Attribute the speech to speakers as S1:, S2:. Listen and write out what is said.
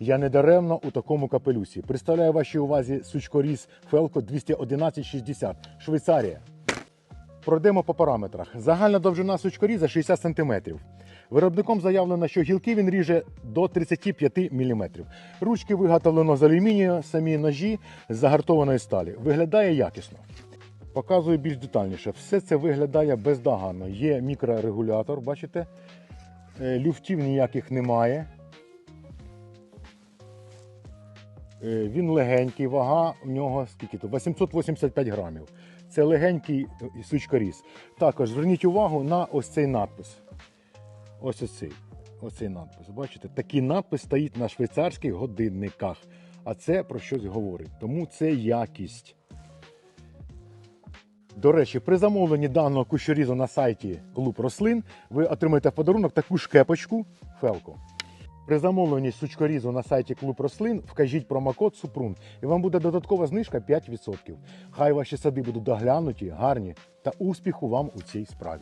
S1: Я недаремно у такому капелюсі. Представляю вашій увазі сучкоріз Фелко 21160, Швейцарія. Пройдемо по параметрах. Загальна довжина сучкоріза 60 см. Виробником заявлено, що гілки він ріже до 35 мм. Ручки виготовлено з алюмінію, самі ножі з загартованої сталі. Виглядає якісно. Показую більш детальніше. Все це виглядає бездоганно. Є мікрорегулятор, бачите? Е, Люфтів ніяких немає. Він легенький, вага в нього скільки то? 885 грамів. Це легенький е, сучкоріз. Також зверніть увагу на ось цей надпис. Ось оцей. Оцей надпис. Бачите, такий надпис стоїть на швейцарських годинниках. А це про щось говорить. Тому це якість. До речі, при замовленні даного кущорізу на сайті Клуб рослин ви отримаєте в подарунок таку шкепочку Фелко. При замовленні сучкорізу на сайті Клуб рослин вкажіть промокод Супрун і вам буде додаткова знижка 5%. Хай ваші сади будуть доглянуті, гарні та успіху вам у цій справі.